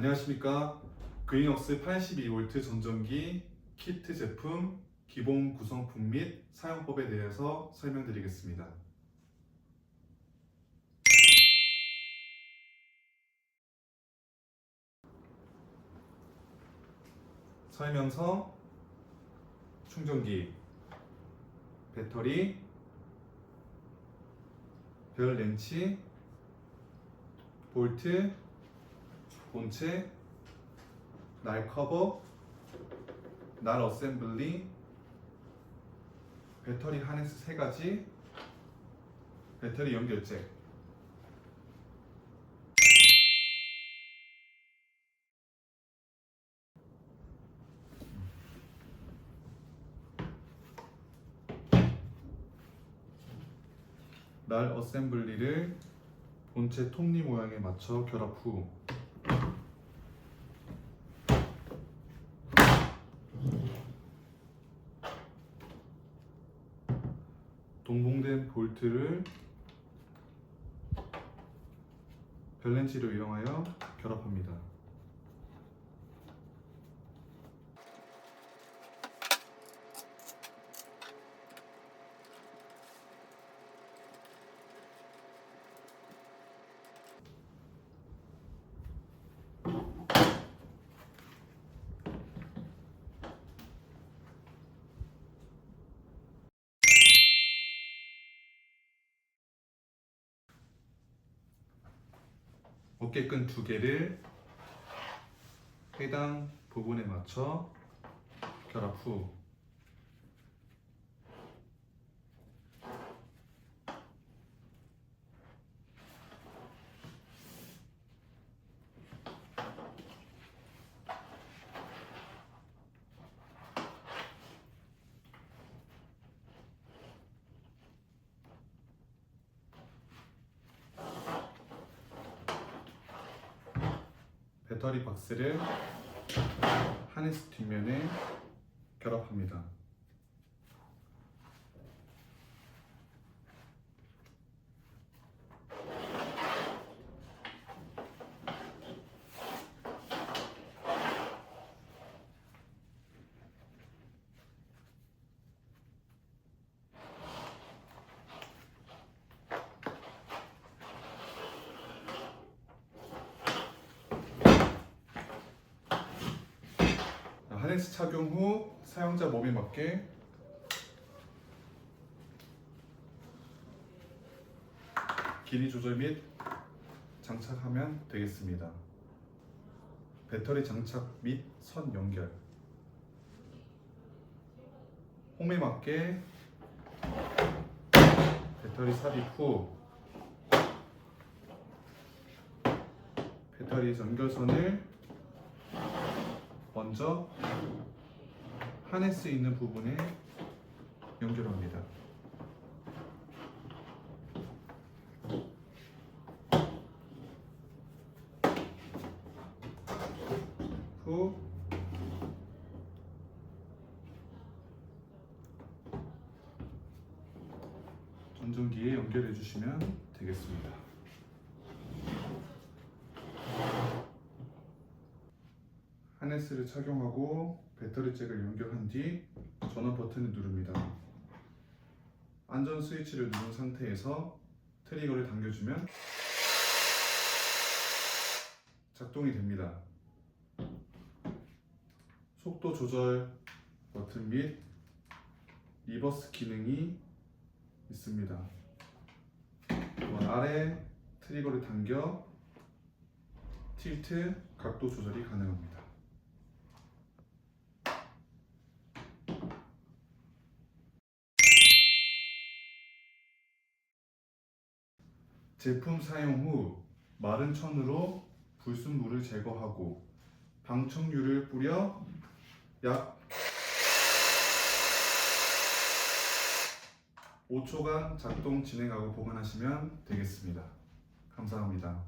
안녕하십니까 그린웍스 82V 전전기 키트 제품 기본 구성품 및 사용법에 대해서 설명드리겠습니다. 설명서 충전기 배터리 별 렌치 볼트 본체 날 커버 날 어셈블리 배터리 하네스 세 가지 배터리 연결잭 날 어셈블리를 본체 톱니 모양에 맞춰 결합 후 동봉된 볼트를 별렌치로 이용하여 결합합니다. 어깨끈 두 개를 해당 부분에 맞춰 결합 후 배터리 박스를 하네스 뒷면에 결합합니다. 하네스 착용 후 사용자 몸에 맞게 길이 조절 및 장착하면 되겠습니다. 배터리 장착 및 선 연결 홈에 맞게 배터리 삽입 후 배터리 연결선을 먼저 하네스 있는 부분에 연결합니다. 후 전전기에 연결해 주시면 되겠습니다. 하네스를 착용하고 배터리 잭을 연결한 뒤 전원 버튼을 누릅니다. 안전 스위치를 누른 상태에서 트리거를 당겨주면 작동이 됩니다. 속도 조절 버튼 및 리버스 기능이 있습니다. 아래 트리거를 당겨 틸트 각도 조절이 가능합니다. 제품 사용 후 마른 천으로 불순물을 제거하고 방청유를 뿌려 약 5초간 작동 진행하고 보관하시면 되겠습니다. 감사합니다.